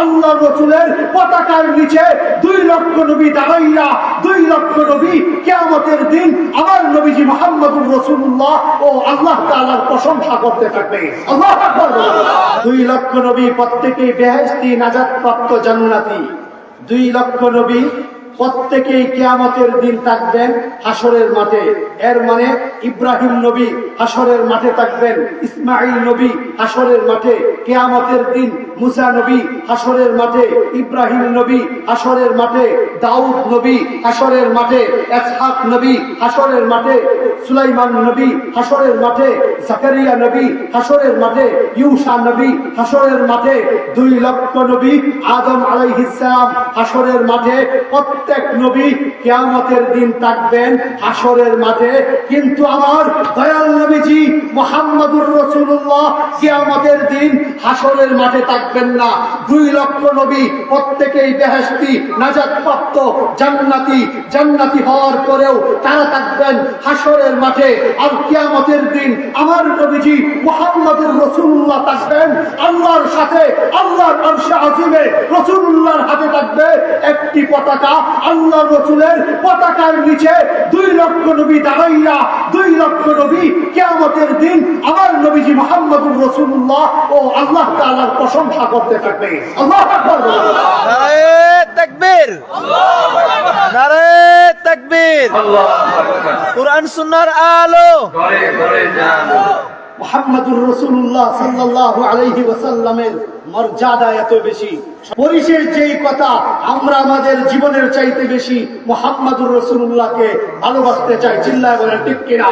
আল্লাহ রসুলের পতাকার নিচে দুই লক্ষ নবী দাঁড়াইয়া, দুই লক্ষ নবী কেয়ামতের দিন আমার নবীজি মোহাম্মদুর রসুল্লাহ ও আল্লাহ তাআলার প্রশংসা করতে থাকবে। আল্লাহু। দুই লক্ষ নবী প্রত্যেকেই বেহেশতি নাজাত প্রাপ্ত জান্নাতি। দুই লক্ষ নবী প্রত্যেকেই কেয়ামতের দিন থাকবেন হাসরের মাঠে। এর মানে ইব্রাহিম নবী হাসরের মাঠে থাকবেন ইসমাইল নবী হাসরের মাঠে। কেয়ামতের দিন মুসা নবী হাসরের মাঠে ইব্রাহিম নবী হাসরের মাঠে দাউদ নবী হাসরের মাঠে এসহাক নবী হাসরের মাঠে সুলাইমান নবী হাসরের মাঠে জাকারিয়া নবী হাসরের মাঠে ইউসা নবী হাসরের মাঠে দুই লক্ষ নবী আদম আলাইহিসসালাম হাসরের মাঠে প্রত্যেক নবী কেয়ামতের দিন থাকবেন হাসরের মাঠে। কিন্তু আমার মোহাম্মদুর রসুল্লাহ কিয়ামতের দিন হাসরের মাঠে থাকবেন না। দুই লক্ষ নবী, প্রত্যেকেই বেহেশতি নাজাত প্রাপ্ত জান্নাতি জান্নাতি হওয়ার পরেও তারা থাকবেন হাসরের মাঠে। আর কিয়ামতের দিন আমার নবীজি মোহাম্মদুর রসুল্লাহ থাকবেন, আল্লাহর সাথে, আল্লাহর আরশে আজিমে রসুল্লাহর হাতে থাকবে একটি পতাকা আল্লাহ রসুলের পতাকার নিচে দুই লক্ষ নবী দাঁড়াইয়া, দুই লক্ষ নবী কিয়ামতের দিন আমার নবীজি মোহাম্মদুর রসুল্লাহ ও আল্লাহ তাআলার প্রশংসা করতে থাকবে। আল্লাহু আকবার বলুন। নারে তাকবীর। নারে তাকবীর। কোরআন সুন্নাহর আলো। মোহাম্মদুর রসুল্লাহ সাল্লাহ আলহি ওসাল্লামের মর্যাদা এত বেশি। পরিশেষ যেই কথা আমরা আমাদের জীবনের চাইতে বেশি মোহাম্মদুর রসুল্লাহকে ভালোবাসতে চাই চিল্লায় বলেন ঠিক কিনা?